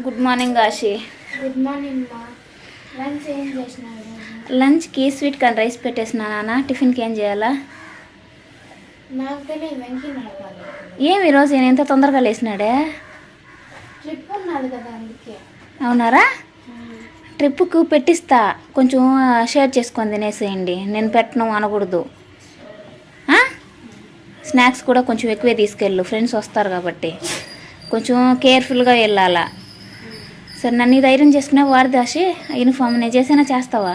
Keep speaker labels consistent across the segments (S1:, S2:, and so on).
S1: Good morning Ashi
S2: good morning మా. Lunch ఏం
S1: లంచ్కి స్వీట్ కార్న్ రైస్ పెట్టేసిన నాన్న. టిఫిన్కి ఏం చేయాలా? ఏమి ఈరోజు? నేను ఎంత తొందరగా లేచినాడే?
S2: ట్రిప్ ఉన్నది కదా అందుకే.
S1: అవునారా? ట్రిప్కు పెట్టిస్తా. కొంచెం షేర్ చేసుకొని తినేసేయండి. నేను పెట్టను అనకూడదు? స్నాక్స్ కూడా కొంచెం ఎక్కువే తీసుకెళ్ళు. ఫ్రెండ్స్ వస్తారు కాబట్టి. కొంచెం కేర్ఫుల్గా వెళ్ళాలా? సరే నన్ను ఇది ఐరన్ చేసుకునే వాడిది ఆశి యూనిఫామ్ నేను చేసినా చేస్తావా?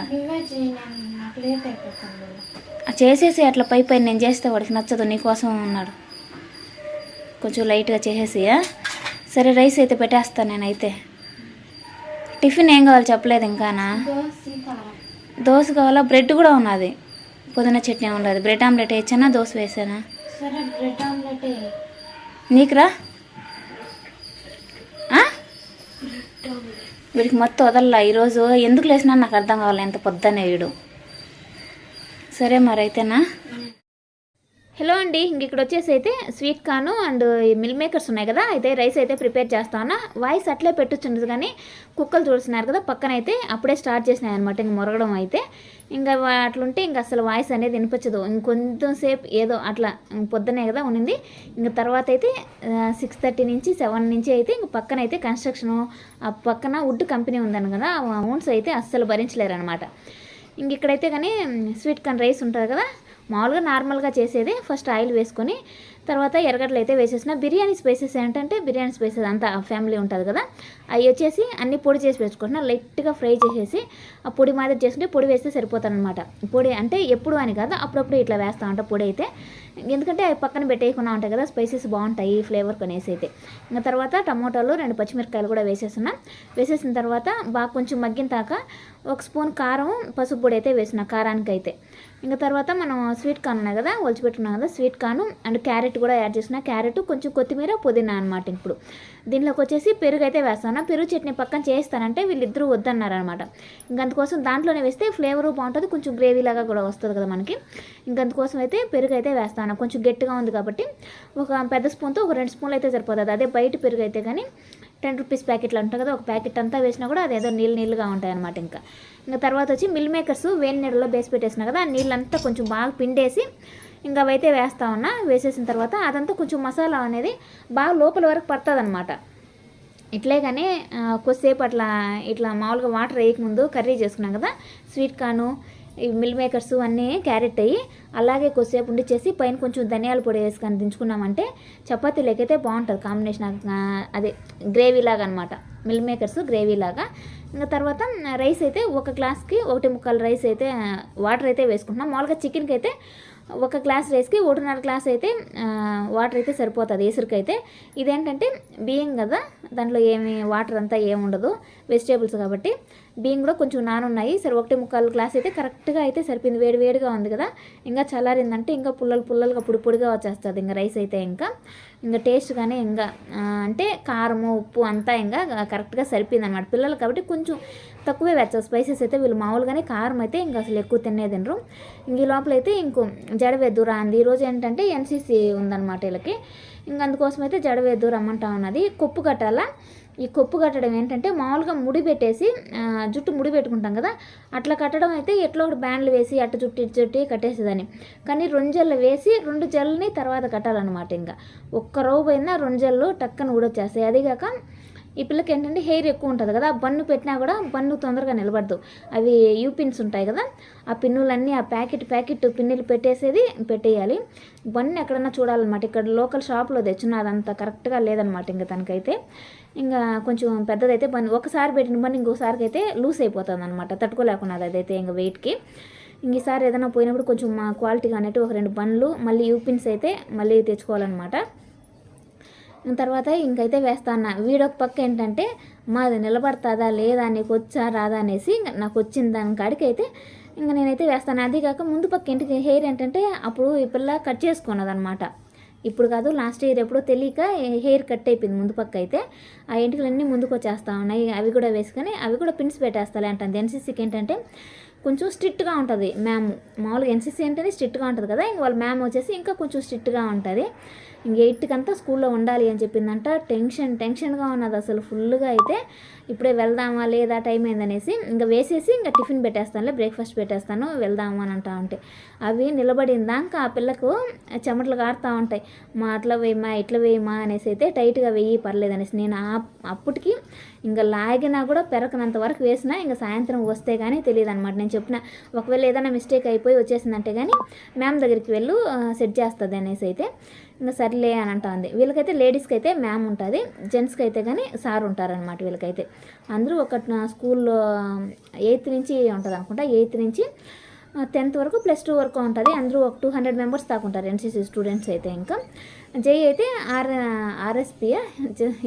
S1: చేసేసి అట్లా పై పైన నేను చేస్తే వాడికి నచ్చదు నీకోసం ఉన్నాడు కొంచెం లైట్గా చేసేసి? సరే రైస్ అయితే పెట్టేస్తాను నేనైతే. టిఫిన్ ఏం కావాలి చెప్పలేదు ఇంకానా
S2: దోశ
S1: కావాలా? బ్రెడ్ కూడా ఉన్నది. పుదీనా చట్నీ ఉండదు బ్రెడ్ ఆమ్లెట్ వేసానా? దోశ వేసానా. నీకురా ఆ?
S2: బ్రెడ్ ఆమ్లెట్
S1: వీడికి మొత్తం వదల్లా ఈరోజు. ఎందుకు లేసినా నాకు అర్థం కావాలి ఎంత పొద్దునే వీడు. సరే మరైతేనా? అయితేనా హలో అండి ఇంక ఇక్కడ వచ్చేసి అయితే స్వీట్ కాను అండ్ మిల్ మేకర్స్ ఉన్నాయి కదా అయితే రైస్ అయితే ప్రిపేర్ చేస్తాను వాయిస్ అట్లే పెట్టుచుండదు కానీ కుక్కలు చూస్తున్నారు కదా పక్కన అయితే అప్పుడే స్టార్ట్ చేసినాయి అనమాట ఇంక మొరగడం అయితే. ఇంకా అట్లుంటే ఇంక అసలు వాయిస్ అనేది వినిపించదు. ఇంకొంచెంసేపు ఏదో అట్లా పొద్దునే కదా ఉన్నింది. ఇంక తర్వాత అయితే సిక్స్ థర్టీ నుంచి సెవెన్ నుంచి అయితే ఇంక పక్కన అయితే కన్స్ట్రక్షన్ ఆ పక్కన వుడ్ కంపెనీ ఉందని కదా ఆ అమౌంట్స్ అయితే అస్సలు భరించలేరు అనమాట ఇంక ఇక్కడైతే కానీ స్వీట్ కార్న్ రైస్ ఉంటుంది కదా మామూలుగా నార్మల్గా చేసేది ఫస్ట్ ఆయిల్ వేసుకొని తర్వాత ఎర్రగడ్డలు అయితే వేసేసిన. బిర్యానీ స్పైసెస్ ఏంటంటే బిర్యానీ స్పైసెస్ అంతా ఫ్యామిలీ ఉంటుంది కదా. అవి వచ్చేసి అన్ని పొడి చేసి పెట్టుకుంటున్నా లైట్గా ఫ్రై చేసేసి ఆ పొడి మాదిరి చేసుకుంటే పొడి వేస్తే సరిపోతానమాట పొడి అంటే ఎప్పుడు అని కాదు అప్పుడప్పుడు ఇట్లా వేస్తా ఉంటాం పొడి అయితే. ఎందుకంటే అవి పక్కన పెట్టేయకుండా ఉంటాయి కదా స్పైసెస్ బాగుంటాయి ఫ్లేవర్ కొనేసి అయితే. ఇంకా తర్వాత టమోటాలు రెండు పచ్చిమిరపకాయలు కూడా వేసేస్తున్నా. వేసేసిన తర్వాత బాగా కొంచెం మగ్గిన తాక ఒక స్పూన్ కారం పసుపు పొడి అయితే వేసిన కారానికి అయితే ఇంకా తర్వాత మనం స్వీట్ కార్న్ ఉన్నాయి కదా ఒలిచిపెట్టుకున్నాం కదా స్వీట్ కార్న్ అండ్ క్యారెట్ కూడా యాడ్ చేసిన క్యారెట్ కొంచెం కొత్తిమీర పుదీనా అనమాట ఇప్పుడు. దీనిలోకి వచ్చేసి పెరుగు అయితే వేస్తాను. పెరుగు చట్నీ పక్కన చేస్తానంటే వీళ్ళిద్దరూ వద్దన్నారు అనమాట ఇంక దాంట్లోనే వేస్తే ఫ్లేవరు బాగుంటుంది. కొంచెం గ్రేవీ లాగా కూడా వస్తుంది కదా మనకి. ఇంకందుకోసం అయితే పెరుగు అయితే వేస్తాను. కొంచెం గట్టిగా ఉంది కాబట్టి ఒక పెద్ద స్పూన్తో ఒక రెండు స్పూన్లు అయితే సరిపోతుంది. అదే బయట పెరుగు అయితే కానీ టెన్ రూపీస్ ప్యాకెట్లు ఉంటాయి కదా ఒక ప్యాకెట్ అంతా వేసినా కూడా అదేదో నీళ్ళు నీళ్ళుగా ఉంటాయి అనమాట ఇంకా. ఇంకా తర్వాత వచ్చి మిల్ మేకర్స్ వేడి నీళ్ళలో బేసి పెట్టేసిన కదా ఆ నీళ్ళంతా కొంచెం బాగా పిండేసి ఇంకా అవైతే వేస్తా ఉన్నా వేసేసిన తర్వాత అదంతా కొంచెం మసాలా అనేది బాగా లోపల వరకు పడుతుంది అనమాట ఇట్లే కానీ కొద్దిసేపు అట్లా ఇట్లా మామూలుగా వాటర్ వేయకముందు కర్రీ చేసుకున్నాం కదా స్వీట్ కార్ను ఈ మిల్ మేకర్స్ అన్నీ క్యారెట్ అయ్యి అలాగే కొద్దిసేపు చేసి పైన కొంచెం ధనియాల పొడి వేసుకొని దించుకున్నామంటే చపాతీ లేకైతే బాగుంటుంది కాంబినేషన్ అదే గ్రేవీ లాగా అనమాట మిల్ మేకర్స్ గ్రేవీ లాగా. ఇంకా తర్వాత రైస్ అయితే ఒక గ్లాస్కి ఒకటి ముక్కలు రైస్ అయితే వాటర్ అయితే వేసుకుంటున్నాం. మామూలుగా చికెన్కి అయితే ఒక గ్లాస్ రైస్కి ఒకటిన్నర గ్లాస్ అయితే వాటర్ అయితే సరిపోతుంది ఎసురుకైతే ఇదేంటంటే బియ్యం కదా దాంట్లో ఏమి వాటర్ అంతా ఏమి ఉండదు వెజిటేబుల్స్ కాబట్టి. బియ్యం కూడా కొంచెం నానున్నాయి. సరే ఒకటి ముక్కాలు గ్లాస్ అయితే కరెక్ట్గా అయితే సరిపోయింది. వేడి వేడిగా ఉంది కదా. ఇంకా చల్లారిందంటే ఇంకా పుల్లలు పుల్లలుగా పొడి పొడిగా వచ్చేస్తుంది. ఇంకా రైస్ అయితే ఇంకా ఇంకా టేస్ట్ కానీ ఇంకా అంటే కారము ఉప్పు అంతా ఇంకా కరెక్ట్గా సరిపోయింది అనమాట పిల్లలు కాబట్టి కొంచెం తక్కువే వేస్తారు. స్పైసెస్ అయితే వీళ్ళు మామూలుగానే కారం అయితే ఇంకా అసలు ఎక్కువ తినే తినరు. ఇంక ఈ లోపల అయితే ఇంకో జడవేద్దు రాంది ఈరోజు ఏంటంటే ఎన్సీసీ ఉందన్నమాట వీళ్ళకి. ఇంక అందుకోసం అయితే జడవేద్దు రమ్మంటా ఉన్నది. కొప్పు కట్టాలా? ఈ కొప్పు కట్టడం ఏంటంటే మామూలుగా ముడి పెట్టేసి జుట్టు ముడి పెట్టుకుంటాం కదా అట్లా కట్టడం అయితే ఎట్లా ఒకటి బ్యాండ్లు వేసి అట్ట జుట్టు ఇటు చుట్టి కట్టేసేదాన్ని. కానీ రెండు జల్లు వేసి రెండు జల్లని తర్వాత కట్టాలన్నమాట ఇంకా. ఒక్క రవ్వు పోయినా రెండు జల్లు టక్కన ఊడొచ్చేస్తాయి. అదిగాక ఈ పిల్లకి ఏంటంటే హెయిర్ ఎక్కువ ఉంటుంది కదా ఆ బన్ను పెట్టినా కూడా బన్ను తొందరగా నిలబడదు. అవి యూ పిన్స్ ఉంటాయి కదా ఆ పిన్నులన్నీ ఆ ప్యాకెట్ ప్యాకెట్ పిన్నులు పెట్టేసేది పెట్టేయాలి. బన్ను ఎక్కడన్నా చూడాలన్నమాట. ఇక్కడ లోకల్ షాప్లో తెచ్చిన అదంతా కరెక్ట్గా లేదనమాట ఇంకా తనకైతే. ఇంకా కొంచెం పెద్దదైతే బన్ ఒకసారి పెట్టిన బన్ను ఇంకోసారికి అయితే లూస్ అయిపోతుంది అనమాట తట్టుకోలేకున్నది అదైతే ఇంకా వెయిట్కి. ఇంక ఈసారి ఏదైనా పోయినప్పుడు కొంచెం మా క్వాలిటీగా అనేట్టు ఒక రెండు బండ్లు మళ్ళీ యూపిన్స్ అయితే మళ్ళీ తెచ్చుకోవాలన్నమాట. తర్వాత ఇంకైతే వేస్తాను వీడొక పక్క ఏంటంటే మాది నిలబడుతుందా లేదా నీకు వచ్చా రాదా అనేసి నాకు వచ్చిన దాని కాడికి అయితే ఇంకా నేనైతే వేస్తాను అది కాక ముందు పక్క ఇంటికి హెయిర్ ఏంటంటే అప్పుడు ఈ పిల్ల కట్ చేసుకున్నదనమాట ఇప్పుడు కాదు లాస్ట్ ఇయర్ ఎప్పుడో తెలియక హెయిర్ కట్ అయిపోయింది ముందు పక్క అయితే. ఆ ఎంటికలన్నీ ముందుకు వచ్చేస్తా ఉన్నాయి. అవి కూడా వేసుకొని అవి కూడా పిన్స్ పెట్టేస్తాలే అంటుంది. ఎన్సీసీకి ఏంటంటే కొంచెం స్ట్రిక్ట్గా ఉంటుంది మ్యామ్. మామూలుగా ఎన్సీసీ అంటేనే స్ట్రిక్ట్గా ఉంటుంది కదా ఇంక వాళ్ళ మ్యామ్ వచ్చేసి ఇంకా కొంచెం స్ట్రిక్ట్గా ఉంటుంది. ఇంక ఎయిట్కంతా స్కూల్లో ఉండాలి అని చెప్పిందంట. టెన్షన్ టెన్షన్గా ఉన్నది అసలు ఫుల్గా అయితే. ఇప్పుడే వెళ్దామా లేదా టైం అయిందనేసి ఇంకా వేసేసి ఇంకా టిఫిన్ పెట్టేస్తానులే బ్రేక్ఫాస్ట్ పెట్టేస్తాను వెళ్దాము అని అంటా ఉంటే. అవి నిలబడిందాకా ఆ పిల్లకు చెమటలు కారుతూ ఉంటాయి. మా అట్లా వేయమా ఇట్లా వేయమా అనేసి అయితే టైట్గా వెయ్యి పర్లేదు అనేసి నేను ఆ అప్పటికి ఇంకా లాగినా కూడా పెరకనంత వరకు వేసినా ఇంకా సాయంత్రం వస్తే కానీ తెలియదు అనమాట నేను చెప్పిన ఒకవేళ ఏదైనా మిస్టేక్ అయిపోయి వచ్చేసిందంటే కానీ మ్యామ్ దగ్గరికి వెళ్ళు సెట్ చేస్తుంది అనేసి అయితే. ఇంకా సర్లే అని అంటుంది. వీళ్ళకైతే లేడీస్కి అయితే మ్యామ్ ఉంటుంది. జెంట్స్కి అయితే కానీ సార్ ఉంటారనమాట వీళ్ళకైతే. అందరూ ఒక స్కూల్లో ఎయిత్ నుంచి ఉంటుంది అనుకుంటా ఎయిత్ నుంచి టెన్త్ వరకు ప్లస్ టూ వరకు ఉంటుంది. అందరూ ఒక టూ హండ్రెడ్ మెంబర్స్ దాకా ఉంటారు ఎన్సీసీ స్టూడెంట్స్ అయితే ఇంకా. జై అయితే ఆర్ ఆర్ఎస్పీయా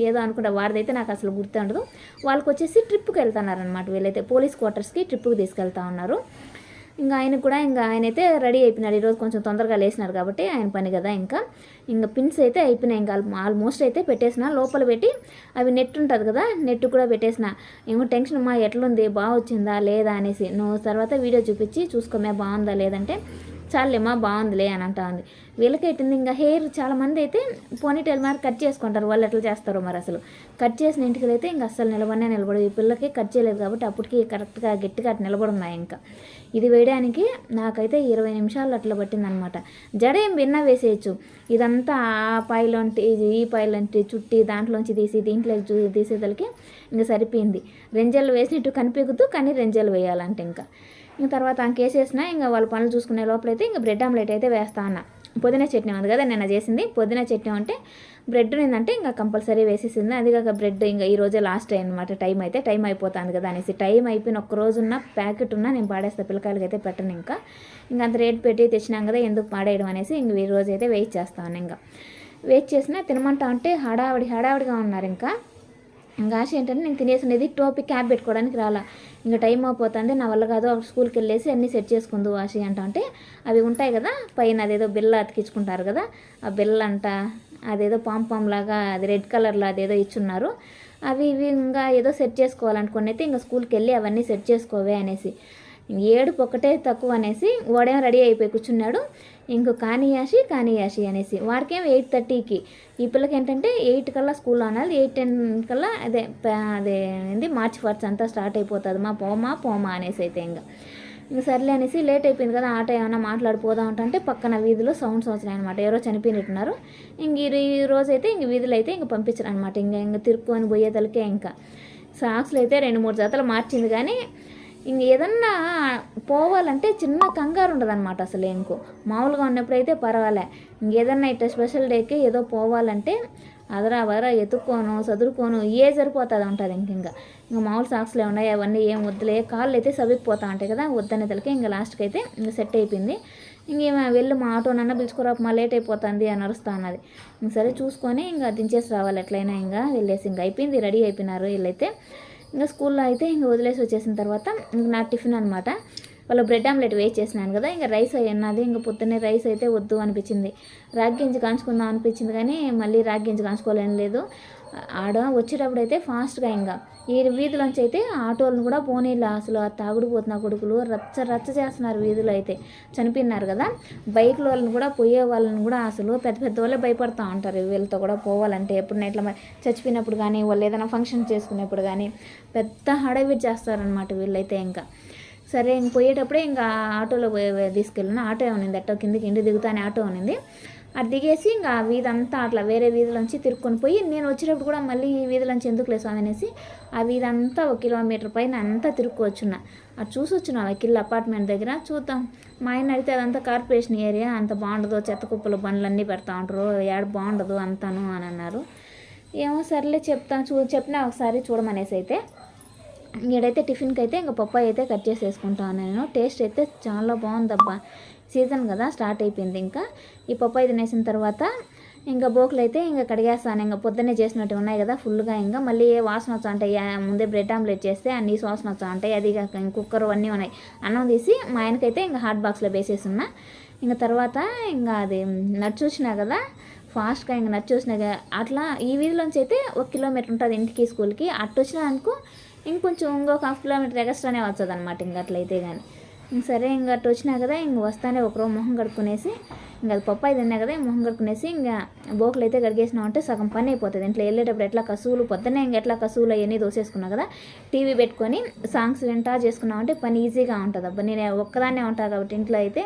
S1: ఏదో అనుకుంటా వారిదైతే నాకు అసలు గుర్తు ఉండదు వాళ్ళకి వచ్చేసి ట్రిప్కి వెళ్తున్నారనమాట వీళ్ళైతే. పోలీస్ క్వార్టర్స్కి ట్రిప్కి తీసుకెళ్తా ఉన్నారు. ఇంకా ఆయన కూడా ఇంకా ఆయన అయితే రెడీ అయిపోయినాడు. ఈరోజు కొంచెం తొందరగా లేచినాడు కాబట్టి ఆయన పని కదా ఇంకా. ఇంకా పిన్స్ అయితే అయిపోయినాయి. ఇంకా ఆల్మోస్ట్ అయితే పెట్టేసిన. లోపల పెట్టి అవి నెట్ ఉంటుంది కదా నెట్ కూడా పెట్టేసిన. ఏమో టెన్షన్ మా ఎట్లుంది? బాగా వచ్చిందా? లేదా? అనేసి. నువ్వు తర్వాత వీడియో చూపించి చూసుకోమే బాగుందా? లేదంటే చాలేమా బాగుందిలే అని అంటా ఉంది వీళ్ళకి ఎట్టింది ఇంకా హెయిర్ చాలా మంది అయితే పోనీ టైల్ మరి కట్ చేసుకుంటారు వాళ్ళు ఎట్లా చేస్తారో మరి అసలు. కట్ చేసిన ఇంటికి అయితే ఇంకా అస్సలు నిలబడినే నిలబడదు ఈ పిల్లకి కట్ చేయలేదు కాబట్టి అప్పటికి కరెక్ట్గా గట్టిగా అటు నిలబడున్నాయి ఇంకా. ఇది వేయడానికి నాకైతే ఇరవై నిమిషాలు అట్లా పట్టిందనమాట. జడ ఏం విన్నా వేసేయచ్చు. ఇదంతా ఆ పాయిలోంటి ఈ పాయిలోంటి చుట్టి దాంట్లోంచి తీసి దీంట్లో చూ- తీసేదలకి ఇంకా సరిపోయింది. రెంజలు వేసినట్టు కనిపెగుతూ కానీ రెంజలు వేయాలంటే ఇంకా. ఇంకా తర్వాత అంకేసేసిన ఇంకా వాళ్ళ పనులు చూసుకునే లోపలైతే ఇంకా బ్రెడ్ ఆమ్లెట్ అయితే వేస్తా అన్న. పుదీనా చట్నీ ఉంది కదా నిన్న చేసింది. పుదీనా చట్నీ అంటే బ్రెడ్ ఏంటంటే ఇంకా కంపల్సరీ వేసేసింది. అది కాక బ్రెడ్ ఇంకా ఈ రోజే లాస్ట్ అనమాట టైం అయితే టైం అయిపోతుంది కదా అనేసి. టైం అయిపోయిన ఒక్క రోజు ఉన్న ప్యాకెట్ ఉన్నా నేను పాడేస్తా పిల్లకాయలకి అయితే పెట్టను ఇంకా. ఇంకా అంత రేట్ పెట్టి తెచ్చినాం కదా ఎందుకు పాడేయడం అనేసి ఇంక ఈ రోజు అయితే వెయిట్ చేస్తాను ఇంకా. వెయిట్ చేసినా తినమంటా అంటే హడావిడి హడావిడిగా ఉన్నారు ఇంకా. ఇంకా ఆశ ఏంటంటే నేను తినేసినది టోపీ క్యాబ్ పెట్టుకోవడానికి రాలా. ఇంకా టైం అయిపోతుంది నా వల్ల కాదు స్కూల్కి వెళ్ళేసి అన్నీ సెట్ చేసుకుందు ఆశ అంట అంటే అవి ఉంటాయి కదా పైన అదేదో బిల్ల అతికించుకుంటారు కదా ఆ బిల్ల అంట అదేదో పామ్ పామ్ లాగా అది రెడ్ కలర్లో అదేదో ఇచ్చున్నారు. అవి ఇవి ఇంకా ఏదో సెట్ చేసుకోవాలనుకుని అయితే ఇంకా స్కూల్కి వెళ్ళి అవన్నీ సెట్ చేసుకోవే అనేసి. ఏడుపు ఒకటే తక్కువ అనేసి వాడేం రెడీ అయిపోయి కూర్చున్నాడు. ఇంకో కానియాషి కానియాషి అనేసి. వాడికేం ఎయిట్ థర్టీకి. ఈ పిల్లకి ఏంటంటే ఎయిట్ కల్లా స్కూల్లో అనాలి. ఎయిట్ టెన్ కల్లా అదే అదే ఏంది మార్చ్ ఫస్ట్ అంతా స్టార్ట్ అయిపోతుంది. మా పోమా పోమా అనేసి అయితే ఇంకా ఇంకా సర్లే అనేసి లేట్ అయిపోయింది కదా ఆట ఏమైనా మాట్లాడిపోదాం అంటే పక్కన వీధిలో సౌండ్స్ వచ్చినాయి అనమాట ఎవరో చనిపోయినట్టున్నారు. ఇంక ఈ రోజు అయితే ఇంక వీధులు అయితే ఇంక పంపించరు అనమాట ఇంకా ఇంకా తిరుక్కొని పోయేతలకే ఇంకా. సాక్స్లు అయితే రెండు మూడు జతలు మార్చింది కానీ ఇంక ఏదన్నా పోవాలంటే చిన్న కంగారు ఉండదు అనమాట అసలు ఇంకో మామూలుగా ఉన్నప్పుడైతే పర్వాలే. ఇంకేదన్నా ఇట్లా స్పెషల్ డేకి ఏదో పోవాలంటే అదరా వదరా ఎత్తుక్కోను చదువుకోను ఏ సరిపోతుంది ఉంటుంది ఇంక ఇంకా. ఇంకా మామూలు సాక్స్లు ఉన్నాయి అవన్నీ ఏం వద్దులే కాళ్ళు అయితే సవికిపోతా ఉంటాయి కదా వద్దనే తలకి ఇంకా లాస్ట్కి అయితే ఇంకా సెట్ అయిపోయింది. ఇంకేమో వెళ్ళి మా ఆటోనన్నా పిలుచుకోరా మా లేట్ అయిపోతుంది అని అరుస్తా అన్నది ఇంక సరే చూసుకొని ఇంకా దించేసి రావాలి ఎట్లయినా ఇంకా వెళ్ళేసి ఇంకా అయిపోయింది రెడీ అయిపోయినారు వీళ్ళైతే. ఇంకా స్కూల్లో అయితే ఇంకా వదిలేసి వచ్చేసిన తర్వాత ఇంక నా టిఫిన్ అనమాట వాళ్ళు బ్రెడ్ ఆమ్లెట్ వేస్ట్ చేసినాను కదా ఇంకా రైస్ అన్నది ఇంకా పొద్దున్నే రైస్ అయితే వద్దు అనిపించింది. రాగి గింజ కాంచుకుందాం అనిపించింది కానీ మళ్ళీ రాగి గింజ కాంచుకోలేని లేదు. ఆడ వచ్చేటప్పుడు అయితే ఫాస్ట్గా ఇంకా ఈ వీధిలోంచి అయితే ఆటోలను కూడా పోనీళ్ళు అసలు ఆ తాగుడు పోతున్న కొడుకులు రచ్చ రచ్చ చేస్తున్నారు వీధిలో అయితే. చనిపోయినారు కదా. బైక్ల వాళ్ళని కూడా పోయే వాళ్ళని కూడా అసలు పెద్ద పెద్ద వాళ్ళే భయపడుతూ ఉంటారు. వీళ్ళతో కూడా పోవాలంటే ఎప్పుడైనా ఇట్లా మరి చచ్చిపోయినప్పుడు కానీ వాళ్ళు ఏదైనా ఫంక్షన్ చేసుకునేప్పుడు కానీ పెద్ద హడావిడి చేస్తారనమాట వీళ్ళైతే ఇంకా. సరే ఇంక పోయేటప్పుడే ఇంకా ఆటోలో తీసుకెళ్ళిన ఆటో ఉన్నింది అట్టో కిందకి ఇంటి దిగుతానే ఆటో ఉన్నింది అది దిగేసి ఇంకా వీధంతా అట్లా వేరే వీధిలోంచి తిరుక్కొని పోయి నేను వచ్చేటప్పుడు కూడా మళ్ళీ ఈ వీధిలోంచి ఎందుకు లేదు అనేసి ఆ వీధంతా ఒక కిలోమీటర్ పైన అంతా తిరుక్కొచ్చున్నా. అది చూసి వచ్చిన కిల్ అపార్ట్మెంట్ దగ్గర. చూద్దాం. మా ఆయన అడిగితే అదంతా కార్పొరేషన్ ఏరియా. అంత బాగుండదు. చెత్త కుప్పలు బండ్లన్నీ పెడతా ఉంటారు. ఏడ బాగుండదు అంతాను అని అన్నారు. ఏమో సర్లే చెప్తాను చూ చెప్పినా ఒకసారి చూడమనేసి అయితే. ఈడైతే టిఫిన్కి అయితే ఇంకా పప్పాయి అయితే కట్ చేసేసుకుంటాను నేను. టేస్ట్ అయితే చాలా బాగుందబ్బా. సీజన్ కదా స్టార్ట్ అయిపోయింది ఇంకా. ఈ పప్పాయి తినేసిన తర్వాత ఇంకా బోకులు అయితే ఇంకా కడిగేస్తాను. ఇంకా పొద్దున్నే చేసినట్టు ఉన్నాయి కదా ఫుల్గా ఇంకా. మళ్ళీ ఏ వాసన వచ్చా అంటే ముందే బ్రెడ్ ఆమ్లెట్ చేస్తే అన్ని వాసన వచ్చా ఉంటాయి అది కాక కుక్కర్ అన్నీ ఉన్నాయి. అన్నం తీసి మా ఆయనకైతే ఇంకా హాట్ బాక్స్లో వేసేస్తున్నా. ఇంకా తర్వాత ఇంకా అది నడిచూసినా కదా ఫాస్ట్గా ఇంకా నడిచూసినా అట్లా ఈ వీధిలోంచి అయితే ఒక కిలోమీటర్ ఉంటుంది ఇంటికి స్కూల్కి. అట్టొచ్చినా వచ్చినా అనుకో ఇంకొంచెం ఇంకొక హాఫ్ కిలోమీటర్ ఎక్స్ట్రానే వచ్చదనమాట ఇంకా అట్లయితే కానీ ఇంక సరే ఇంకా అటు వచ్చినా కదా ఇంక వస్తానే ఒకరోజు మొహం కడుక్కునేసి ఇంకా అది పప్పాయి తిన్నా కదా మొహం కడుక్కునేసి ఇంకా బోకలు అయితే కడిగేసినామంటే సగం పని అయిపోతుంది. ఇంట్లో వెళ్ళేటప్పుడు ఎట్లా కసువులు పొద్దున్నే ఇంక ఎట్లా కసువులు అవన్నీ దోసేసుకున్నావు కదా టీవీ పెట్టుకొని సాంగ్స్ వింటా చేసుకున్నామంటే పని ఈజీగా ఉంటుంది. అబ్బా నేను ఒక్కదాన్నే ఉంటాను కాబట్టి ఇంట్లో అయితే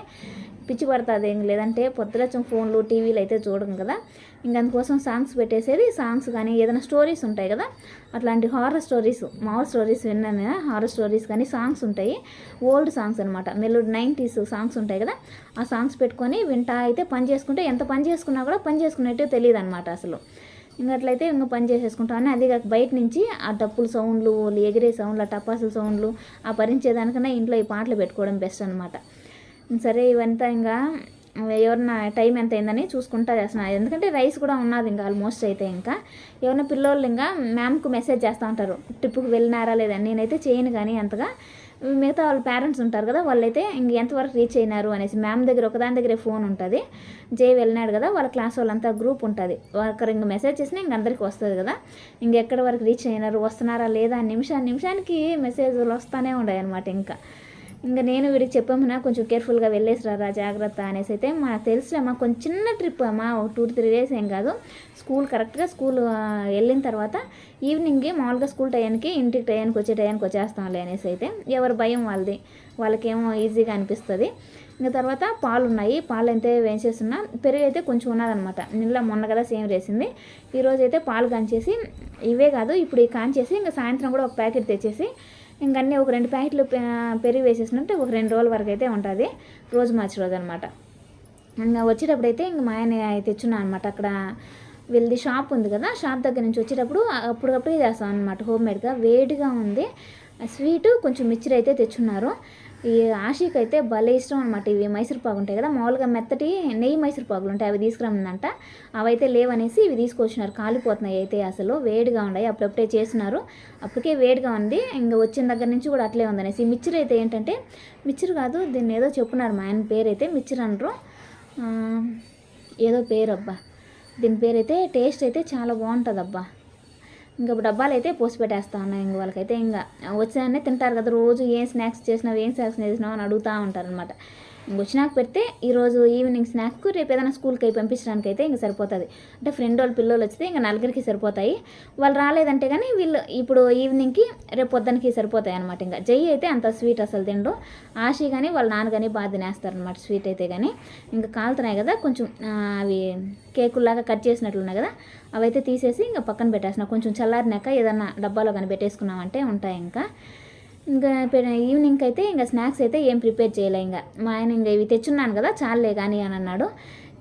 S1: పిచ్చి పడుతుంది. ఏం లేదంటే పొద్దులచ్చం ఫోన్లు టీవీలు అయితే చూడడం కదా. ఇంక అందుకోసం సాంగ్స్ పెట్టేసేది సాంగ్స్ కానీ ఏదైనా స్టోరీస్ ఉంటాయి కదా? అట్లాంటి హారర్ స్టోరీస్ మామూలు స్టోరీస్ విన్నాను కదా, హారర్ స్టోరీస్ కానీ సాంగ్స్ ఉంటాయి. ఓల్డ్ సాంగ్స్ అనమాట మెలోడ్ నైంటీస్ సాంగ్స్ ఉంటాయి కదా? ఆ సాంగ్స్ పెట్టుకొని వింటా అయితే పని చేసుకుంటే ఎంత పని చేసుకున్నా కూడా పని చేసుకున్నట్టే తెలియదు అనమాట అసలు. ఇంకా అట్లయితే ఇంకా పని చేసేసుకుంటామని అది కాక బయట నుంచి ఆ డప్పుల సౌండ్లు ఎగిరే సౌండ్లు ఆ టపాసుల సౌండ్లు ఆ భరించేదానికన్నా ఇంట్లో ఈ పాటలు పెట్టుకోవడం బెస్ట్ అనమాట సరే ఇవంతా ఇంకా ఎవరన్నా టైం ఎంత అయిందని చూసుకుంటా చేస్తున్నా. ఎందుకంటే రైస్ కూడా ఉన్నది ఇంకా ఆల్మోస్ట్ అయితే ఇంకా. ఎవరైనా పిల్లోళ్ళు ఇంకా మ్యామ్కు మెసేజ్ చేస్తూ ఉంటారు. ట్రిప్కి వెళ్ళినారా లేదని నేనైతే చేయను కానీ అంతగా. మిగతా వాళ్ళ పేరెంట్స్ ఉంటారు కదా వాళ్ళైతే ఇంక ఎంతవరకు రీచ్ అయినారు అనేసి మ్యామ్ దగ్గర ఒకదాని దగ్గరే ఫోన్ ఉంటుంది. జే వెళ్ళినాడు కదా వాళ్ళ క్లాస్ వాళ్ళంతా గ్రూప్ ఉంటుంది. ఒకరు ఇంక మెసేజ్ చేసినా ఇంక అందరికీ వస్తుంది కదా. ఇంకెక్కడి వరకు రీచ్ అయినారు వస్తున్నారా లేదా నిమిషాన్ని నిమిషానికి మెసేజ్లు వస్తూనే ఉన్నాయి అనమాట ఇంకా. ఇంకా నేను వీడికి చెప్పామన్నా కొంచెం కేర్ఫుల్గా వెళ్ళేసి జాగ్రత్త అనేసి అయితే మాకు తెలుసులేమ్మా కొంచెం చిన్న ట్రిప్ అమ్మా. ఒక టూ త్రీ డేస్ ఏం కాదు. స్కూల్ కరెక్ట్గా స్కూల్ వెళ్ళిన తర్వాత ఈవినింగ్కి మామూలుగా స్కూల్ టైంకి ఇంటికి టైంకి వచ్చే టైంకి వచ్చేస్తాంలే అనేసి అయితే ఎవరి భయం వాళ్ళది. వాళ్ళకేమో ఈజీగా అనిపిస్తుంది. ఇంకా తర్వాత పాలు ఉన్నాయి. పాలు అయితే వేసేస్తున్నా పెరుగు అయితే కొంచెం ఉన్నదనమాట నిన్న మొన్న కదా సేమ్ వేసింది ఈరోజు అయితే పాలు కాంచేసి ఇవే కాదు ఇప్పుడు ఈ కాంచేసి ఇంకా సాయంత్రం కూడా ఒక ప్యాకెట్ తెచ్చేసి ఇంక అన్నీ ఒక రెండు ప్యాకెట్లు పెరిగి పెరుగు వేసేసినట్టు ఒక రెండు రోజుల వరకు అయితే ఉంటుంది. రోజు మార్చి రోజు అనమాట ఇంకా వచ్చేటప్పుడు అయితే ఇంక మా ఆయన తెచ్చున్నాను అనమాట అక్కడ వీళ్ళది షాప్ ఉంది కదా షాప్ దగ్గర నుంచి వచ్చేటప్పుడు అప్పటికప్పుడే చేస్తాం అనమాట హోమ్ మేడ్గా వేడిగా ఉంది. స్వీట్ కొంచెం మిక్చర్ అయితే తెచ్చున్నారు. ఈ ఆషిక్ అయితే భలే ఇష్టం అనమాట ఇవి మైసూర్ పాకు ఉంటాయి కదా మామూలుగా మెత్తటి నెయ్యి మైసూర్ పాకులు ఉంటాయి అవి తీసుకురమ్మందంట. అవైతే లేవనేసి ఇవి తీసుకొచ్చినారు. కాలిపోతున్నాయి అయితే అసలు వేడిగా ఉన్నాయి. అప్పుడప్పుడే చేసినారు అప్పటికే వేడిగా ఉంది. ఇంకా వచ్చిన దగ్గర నుంచి కూడా అట్లే ఉందనేసి. ఈ మిక్చర్ అయితే ఏంటంటే మిక్చర్ కాదు దీన్ని ఏదో చెప్పున్నారు మా ఆయన పేరు అయితే మిక్చర్ అనరు. ఏదో పేరు అబ్బా. దీని పేరైతే టేస్ట్ అయితే చాలా బాగుంటుంది అబ్బా ఇంకా డబ్బాలు అయితే పోసి పెట్టేస్తా ఉన్నాయి ఇంక వాళ్ళకైతే ఇంకా వచ్చానే తింటారు కదా రోజు ఏం స్నాక్స్ చేసినావు ఏం స్నాక్స్ చేసినావు అని అడుగుతూ ఉంటారు అనమాట ఇంక వచ్చినాక పెడితే ఈరోజు ఈవినింగ్ స్నాక్కు రేపు ఏదైనా స్కూల్కి అయి పంపించడానికి అయితే ఇంకా సరిపోతుంది. అంటే ఫ్రెండ్ వాళ్ళ పిల్లలు వచ్చితే ఇంకా నలుగురికి సరిపోతాయి. వాళ్ళు రాలేదంటే కానీ వీళ్ళు ఇప్పుడు ఈవినింగ్కి రేపు పొద్దునకి సరిపోతాయి అనమాట ఇంకా. జై అయితే అంత స్వీట్ అసలు తిండు ఆశీ కానీ వాళ్ళ నాన్న కానీ బాగా తినేస్తారనమాట స్వీట్ అయితే కానీ ఇంకా కాలుతున్నాయి కదా కొంచెం అవి కేకుల్లాగా కట్ చేసినట్లున్నాయి కదా అవైతే తీసేసి ఇంకా పక్కన పెట్టేసిన కొంచెం చల్లారినాక ఏదన్నా డబ్బాలో కానీ పెట్టేసుకున్నామంటే ఉంటాయి ఇంకా. ఇంకా ఈవినింగ్కి ఈవినింగ్ అయితే ఇంకా స్నాక్స్ అయితే ఏం ప్రిపేర్ చేయలే ఇంకా. మా ఆయన ఇంకా ఇవి తెచ్చున్నాను కదా చాలే కానీ అని అన్నాడు.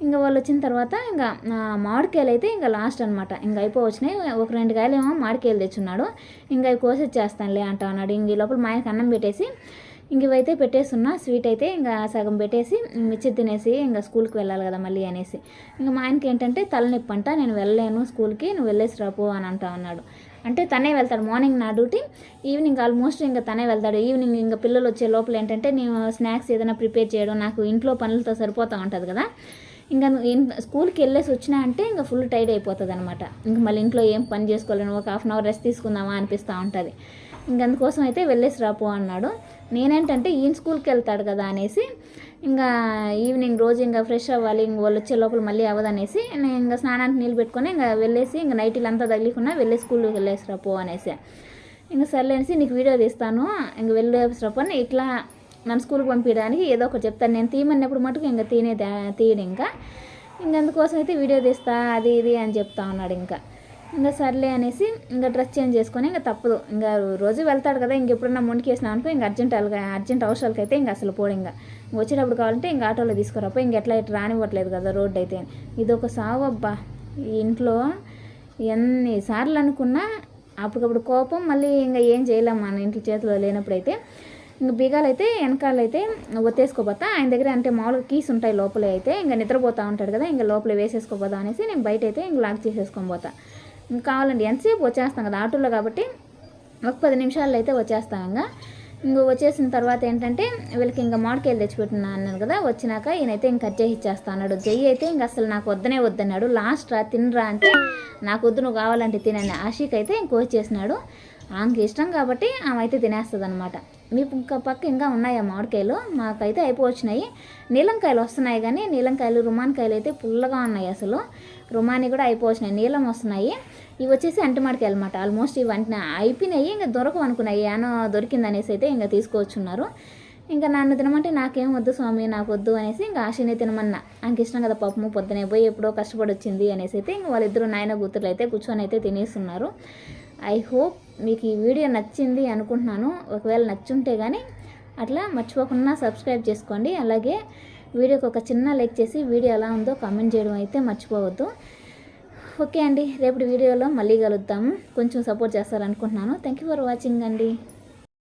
S1: ఇంకా వాళ్ళు వచ్చిన తర్వాత ఇంకా మామిడికాయలు అయితే ఇంకా లాస్ట్ అనమాట ఇంకా అయిపోవచ్చినాయి ఒక రెండు కాయలు ఏమో మామిడికాయలు తెచ్చున్నాడు. ఇంకా అవి కోసొచ్చేస్తానులే అంటా అన్నాడు. ఇంక ఈ లోపల మా ఆయనకి అన్నం పెట్టేసి ఇంక ఇవైతే పెట్టేస్తున్నా. స్వీట్ అయితే ఇంకా సగం పెట్టేసి మిర్చి తినేసి ఇంకా స్కూల్కి వెళ్ళాలి కదా మళ్ళీ అనేసి. ఇంకా మా ఆయనకి ఏంటంటే తలనొప్పి అంట. నేను వెళ్ళలేను స్కూల్కి నువ్వు వెళ్ళేసి రాపో అని అంటా అన్నాడు. అంటే తనే వెళ్తాడు మార్నింగ్ నా డ్యూటీ ఈవినింగ్ ఆల్మోస్ట్ ఇంకా తనే వెళ్తాడు. ఈవినింగ్ ఇంకా పిల్లలు వచ్చే లోపల ఏంటంటే నేను స్నాక్స్ ఏదైనా ప్రిపేర్ చేయడం నాకు ఇంట్లో పనులతో సరిపోతూ ఉంటుంది కదా. ఇంకా స్కూల్కి వెళ్ళేసి వచ్చినా అంటే ఇంకా ఫుల్ టైర్డ్ అయిపోతుంది అనమాట ఇంకా మళ్ళీ ఇంట్లో ఏం పని చేసుకోలేను ఒక హాఫ్ అన్ అవర్ రెస్ట్ తీసుకుందామా అనిపిస్తూ ఉంటుంది. ఇంక అందుకోసం అయితే వెళ్ళేసి రాపో అన్నాడు. నేనేంటంటే ఈయన స్కూల్కి వెళ్తాడు కదా అనేసి ఇంకా ఈవినింగ్ రోజు ఇంకా ఫ్రెష్ అవ్వాలి ఇంక వాళ్ళు వచ్చే లోపల మళ్ళీ అవ్వదనేసి నేను ఇంకా స్నానానికి నీళ్ళు పెట్టుకొని ఇంకా వెళ్ళేసి ఇంకా నైట్లు అంతా తగిలికున్నా వెళ్ళి స్కూల్కి వెళ్ళేసి పో అనేసి. ఇంకా సర్లే అనేసి నీకు వీడియో తీస్తాను ఇంక వెళ్ళేసిరా పోని ఇట్లా నన్ను స్కూల్కి పంపించడానికి ఏదో ఒకటి చెప్తాను. నేను తీయమన్నప్పుడు మటుకు ఇంకా తీనే తీయడు ఇంకా. ఇంకందుకోసం అయితే వీడియో తీస్తా అది ఇది అని చెప్తా ఉన్నాడు ఇంకా. ఇంకా సర్లే అనేసి ఇంకా డ్రెస్ చేంజ్ చేసుకొని ఇంకా తప్పదు. ఇంకా రోజు వెళ్తాడు కదా ఇంక ఎప్పుడన్నా మొండికి వేసినా అనుకో ఇంకా అర్జెంట్ అర్జెంట్ అవసరాలకి అయితే ఇంకా అసలు పోడు ఇంకా. వచ్చేటప్పుడు కావాలంటే ఇంకా ఆటోలో తీసుకురాపో ఇంక ఎట్లా ఇట్లా రానివ్వట్లేదు కదా రోడ్డు అయితే. ఇది ఒక సావు అబ్బా. ఇంట్లో ఎన్నిసార్లు అనుకున్నా అప్పటికప్పుడు కోపం మళ్ళీ ఇంకా ఏం చేయలేం మన ఇంట్లో చేతిలో లేనప్పుడైతే. ఇంకా బీగాలైతే వెనకాలైతే వెనకాల ఒత్తేసుకోపోతా. ఆయన దగ్గర అంటే మామూలుగా కీస్ ఉంటాయి లోపలే అయితే ఇంకా నిద్రపోతూ ఉంటాడు కదా ఇంకా లోపల వేసేసుకోపోతా అనేసి నేను బయట అయితే ఇంక లాక్ చేసేసుకొని పోతా. కావాలండి. ఎంతసేపు వచ్చేస్తాం కదా ఆటోలో కాబట్టి ఒక పది నిమిషాల్లో అయితే వచ్చేస్తాం ఇంకా ఇంక వచ్చేసిన తర్వాత ఏంటంటే వీళ్ళకి ఇంకా మామిడికాయలు తెచ్చిపెట్టినా అన్నాను కదా వచ్చినాక ఈయనైతే ఇంక కట్ చేసి ఇచ్చేస్తా అన్నాడు జయ్యి అయితే ఇంక అసలు నాకు వద్దనే వద్దన్నాడు. లాస్ట్ రా తినరా అంటే నాకు వద్దు నువ్వు కావాలంటే తినని ఆషిక్ అయితే ఇంకో వచ్చేసినాడు. ఆమెకి ఇష్టం కాబట్టి ఆమె అయితే తినేస్తుంది అనమాట మీ ఇంకా పక్క ఇంకా ఉన్నాయి ఆ మామిడికాయలు? మాకైతే అయిపోవచ్చినాయి. నీలంకాయలు వస్తున్నాయి కానీ నీలంకాయలు రుమానికాయలు అయితే పుల్లగా ఉన్నాయి అసలు. రుమాని కూడా అయిపోవచ్చినాయి నీలం వస్తున్నాయి. ఇవి వచ్చేసి అంటిమాడికాయలు అనమాట ఆల్మోస్ట్ ఇవి అంటిన అయిపోయినాయి ఇంకా దొరకవు అనుకున్నాయి ఏనో దొరికింది అనేసి అయితే ఇంకా తీసుకొచ్చున్నారు ఇంకా నన్ను తినమంటే నాకేం వద్దు స్వామి నాకు వద్దు అనేసి ఇంకా ఆశనే తినమన్నా. నాకు ఇష్టం కదా పాపము పొద్దునే పోయి ఎప్పుడో కష్టపడి వచ్చింది అనేసి అయితే ఇంక వాళ్ళిద్దరు నాయన కూతురు అయితే కూర్చొని అయితే తినేస్తున్నారు. ఐ హోప్ మీకు ఈ వీడియో నచ్చింది అనుకుంటున్నాను. ఒకవేళ నచ్చుంటే కానీ అట్లా మర్చిపోకుండా సబ్స్క్రైబ్ చేసుకోండి. అలాగే వీడియోకి ఒక చిన్న లైక్ చేసి వీడియో ఎలా ఉందో కామెంట్ చేయడం అయితే మర్చిపోవద్దు. ఓకే అండి రేపటి వీడియోలో మళ్ళీ కలుద్దాము. కొంచెం సపోర్ట్ చేస్తారనుకుంటున్నాను. థ్యాంక్ యూ ఫర్ వాచింగ్ అండి.